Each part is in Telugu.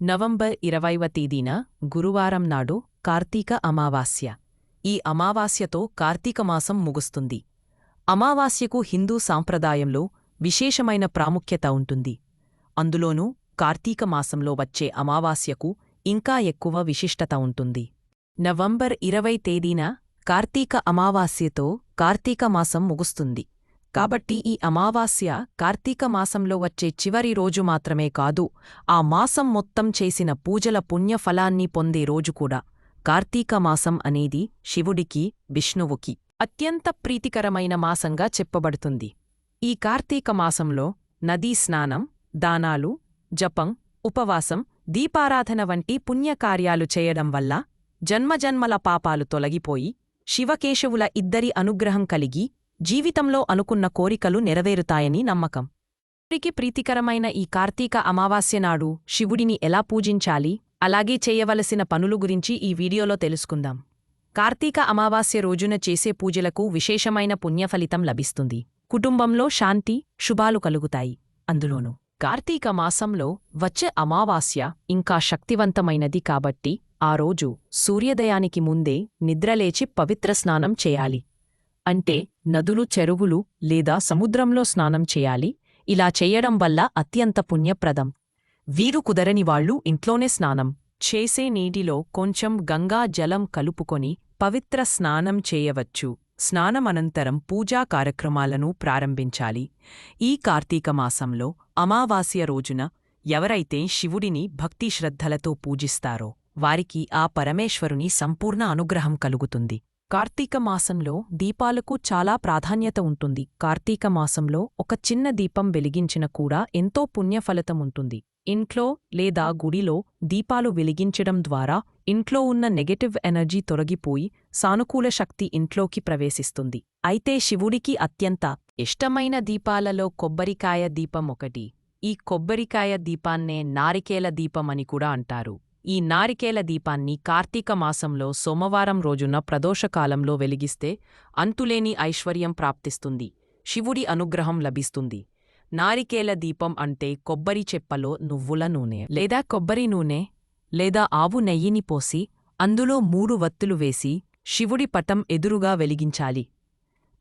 నవంబర్ ఇరవైవ తేదీన గురువారం నాడు కార్తీక అమావాస్య. ఈ అమావాస్యతో కార్తీకమాసం ముగుస్తుంది. అమావాస్యకు హిందూ సాంప్రదాయంలో విశేషమైన ప్రాముఖ్యత ఉంటుంది. అందులోనూ కార్తీక మాసంలో వచ్చే అమావాస్యకు ఇంకా ఎక్కువ విశిష్టత ఉంటుంది. నవంబర్ ఇరవై తేదీన కార్తీక అమావాస్యతో కార్తీక మాసం ముగుస్తుంది. కాబట్టి ఈ అమావాస్య కార్తీక మాసంలో వచ్చే చివరి రోజు మాత్రమే కాదు ఆ మాసం మొత్తం చేసిన పూజల పుణ్యఫలాన్ని పొందే రోజు కూడా. కార్తీక మాసం అనేది శివుడికి విష్ణువుకి అత్యంత ప్రీతికరమైన మాసంగా చెప్పబడుతుంది. ఈ కార్తీక మాసంలో నదీ స్నానం దానాలు జపం ఉపవాసం దీపారాధన వంటి పుణ్యకార్యాలు చేయడం వల్ల జన్మజన్మల పాపాలు తొలగిపోయి శివకేశవుల ఇద్దరి అనుగ్రహం కలిగి జీవితంలో అనుకున్న కోరికలు నెరవేరుతాయని నమ్మకం. శివుడికి ప్రీతికరమైన ఈ కార్తీక అమావాస్య నాడు శివుడిని ఎలా పూజించాలి అలాగే చేయవలసిన పనులు గురించి ఈ వీడియోలో తెలుసుకుందాం. కార్తీక అమావాస్య రోజున చేసే పూజలకు విశేషమైన పుణ్యఫలితం లభిస్తుంది. కుటుంబంలో శాంతి శుభాలు కలుగుతాయి. అందులోనూ కార్తీక మాసంలో వచ్చే అమావాస్య ఇంకా శక్తివంతమైనది కాబట్టి ఆ రోజు సూర్యోదయానికి ముందే నిద్రలేచి పవిత్ర స్నానం చేయాలి. అంటే నదులు చెరువులు లేదా సముద్రంలో స్నానం చేయాలి. ఇలా చేయడం వల్ల అత్యంత పుణ్యప్రదం. వీరు కుదరని వాళ్ళు ఇంట్లోనే స్నానం చేసే నీటిలో కొంచెం గంగా జలం కలుపుకొని పవిత్ర స్నానం చేయవచ్చు. స్నానమనంతరం పూజా కార్యక్రమాలను ప్రారంభించాలి. ఈ కార్తీక మాసంలో అమావాస్య రోజున ఎవరైతే శివుడిని భక్తి శ్రద్ధలతో పూజిస్తారో వారికి ఆ పరమేశ్వరుని సంపూర్ణ అనుగ్రహం కలుగుతుంది. కార్తీక మాసంలో దీపాలకు చాలా ప్రాధాన్యత ఉంటుంది. కార్తీక మాసంలో ఒక చిన్న దీపం వెలిగించిన కూడా ఎంతో పుణ్యఫలితం ఉంటుంది. ఇంట్లో లేదా గుడిలో దీపాలు వెలిగించడం ద్వారా ఇంట్లో ఉన్న నెగటివ్ ఎనర్జీ తొలగిపోయి సానుకూల శక్తి ఇంట్లోకి ప్రవేశిస్తుంది. అయితే శివుడికి అత్యంత ఇష్టమైన దీపాలలో కొబ్బరికాయ దీపం ఒకటి. ఈ కొబ్బరికాయ దీపాన్నే నారికేల దీపమని కూడా అంటారు. ఈ నారికేల దీపాన్ని కార్తీక మాసంలో సోమవారం రోజున ప్రదోషకాలంలో వెలిగిస్తే అంతులేని ఐశ్వర్యం ప్రాప్తిస్తుంది శివుడి అనుగ్రహం లభిస్తుంది. నారికేల దీపం అంటే కొబ్బరి చెప్పలో నువ్వుల నూనె లేదా కొబ్బరి నూనె లేదా ఆవు నెయ్యిని పోసి అందులో మూడు వత్తులు వేసి శివుడి పటం ఎదురుగా వెలిగించాలి.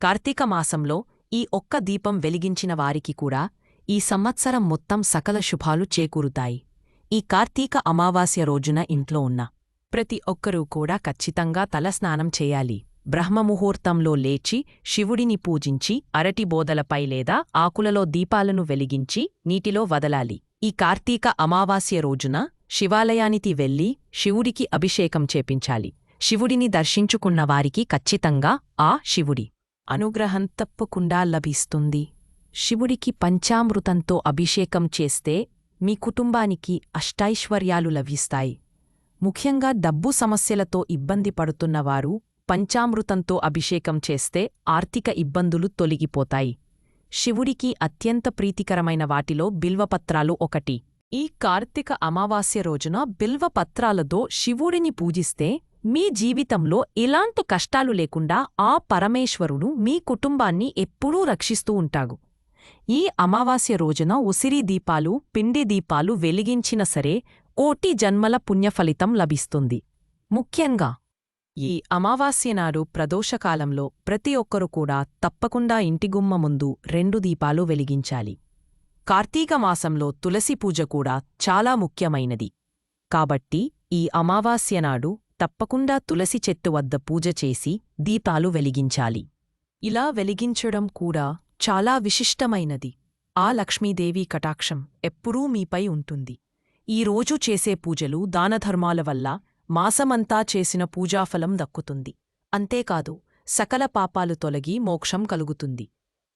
కార్తీక మాసంలో ఈ ఒక్క దీపం వెలిగించిన వారికి కూడా ఈ సంవత్సరం మొత్తం సకల శుభాలు చేకూరుతాయి. ఈ కార్తీక అమావాస్య రోజున ఇంట్లో ఉన్న ప్రతి ఒక్కరూ కూడా ఖచ్చితంగా తలస్నానం చేయాలి. బ్రహ్మముహూర్తంలో లేచి శివుడిని పూజించి అరటి బోదలపై లేదా ఆకులలో దీపాలను వెలిగించి నీటిలో వదలాలి. ఈ కార్తీక అమావాస్య రోజున శివాలయానికి వెళ్ళి శివుడికి అభిషేకం చేపించాలి. శివుడిని దర్శించుకున్న వారికి ఖచ్చితంగా ఆ శివుడి అనుగ్రహం తప్పకుండా లభిస్తుంది. శివుడికి పంచామృతంతో అభిషేకం చేస్తే మీ కుటుంబానికి అష్టైశ్వర్యాలు లభిస్తాయి. ముఖ్యంగా డబ్బు సమస్యలతో ఇబ్బంది పడుతున్నవారు పంచామృతంతో అభిషేకం చేస్తే ఆర్థిక ఇబ్బందులు తొలగిపోతాయి. శివుడికి అత్యంత ప్రీతికరమైన వాటిలో బిల్వపత్రాలు ఒకటి. ఈ కార్తీక అమావాస్య రోజున బిల్వపత్రాలతో శివుడిని పూజిస్తే మీ జీవితంలో ఎలాంటి కష్టాలు లేకుండా ఆ పరమేశ్వరుడు మీ కుటుంబాన్ని ఎప్పుడూ రక్షిస్తూ ఉంటాడు. ఈ అమావాస్య రోజున ఉసిరి దీపాలు పిండి దీపాలు వెలిగించిన సరే కోటి జన్మల పుణ్యఫలితం లభిస్తుంది. ముఖ్యంగా ఈ అమావాస్య నాడు ప్రదోషకాలంలో ప్రతి ఒక్కరు కూడా తప్పకుండా ఇంటిగుమ్మ ముందు రెండు దీపాలు వెలిగించాలి. కార్తీక మాసంలో తులసి పూజ కూడా చాలా ముఖ్యమైనది. కాబట్టి ఈ అమావాస్య నాడు తప్పకుండా తులసి చెట్టు వద్ద పూజ చేసి దీపాలు వెలిగించాలి. ఇలా వెలిగించడం కూడా చాలా విశిష్టమైనది. ఆ లక్ష్మీదేవి కటాక్షం ఎప్పుడూ మీపై ఉంటుంది. ఈ రోజు చేసే పూజలు దానధర్మాల వల్ల మాసమంతా చేసిన పూజాఫలం దక్కుతుంది. అంతేకాదు సకల పాపాలు తొలగి మోక్షం కలుగుతుంది.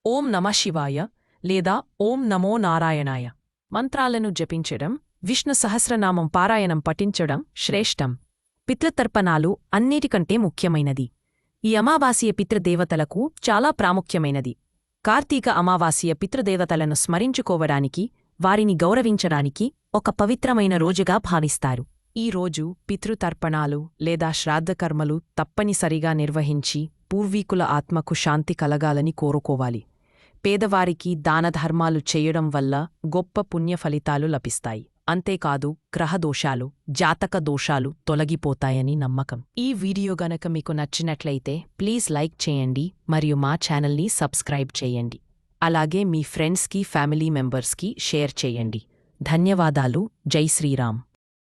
ఓం నమ శివాయ లేదా ఓం నమో నారాయణాయ. మంత్రాలను జపించడం విష్ణు సహస్రనామం పారాయణం పఠించడం శ్రేష్టం. పితృతర్పణాలు అన్నిటికంటే ముఖ్యమైనది. ఈ అమావాస్య పితృదేవతలకు చాలా ప్రాముఖ్యమైనది. కార్తీక అమావాస్య పితృదేవతలను స్మరించుకోవడానికి వారిని గౌరవించడానికి ఒక పవిత్రమైన రోజుగా భావిస్తారు. ఈ రోజు పితృతర్పణాలు లేదా శ్రాద్ధకర్మలు తప్పనిసరిగా నిర్వహించి పూర్వీకుల ఆత్మకు శాంతి కలగాలని కోరుకోవాలి. పేదవారికి దానధర్మాలు చేయడం వల్ల గొప్ప పుణ్యఫలితాలు లభిస్తాయి. అంతేకాదు గ్రహదోషాలు జాతక దోషాలు తొలగిపోతాయని నమ్మకం. ఈ వీడియో గనక మీకు నచ్చినట్లయితే ప్లీజ్ లైక్ చేయండి మరియు మా ఛానల్ని సబ్స్క్రైబ్ చేయండి. అలాగే మీ ఫ్రెండ్స్కి ఫ్యామిలీ మెంబర్స్కి షేర్ చేయండి. ధన్యవాదాలు. జై శ్రీరామ్.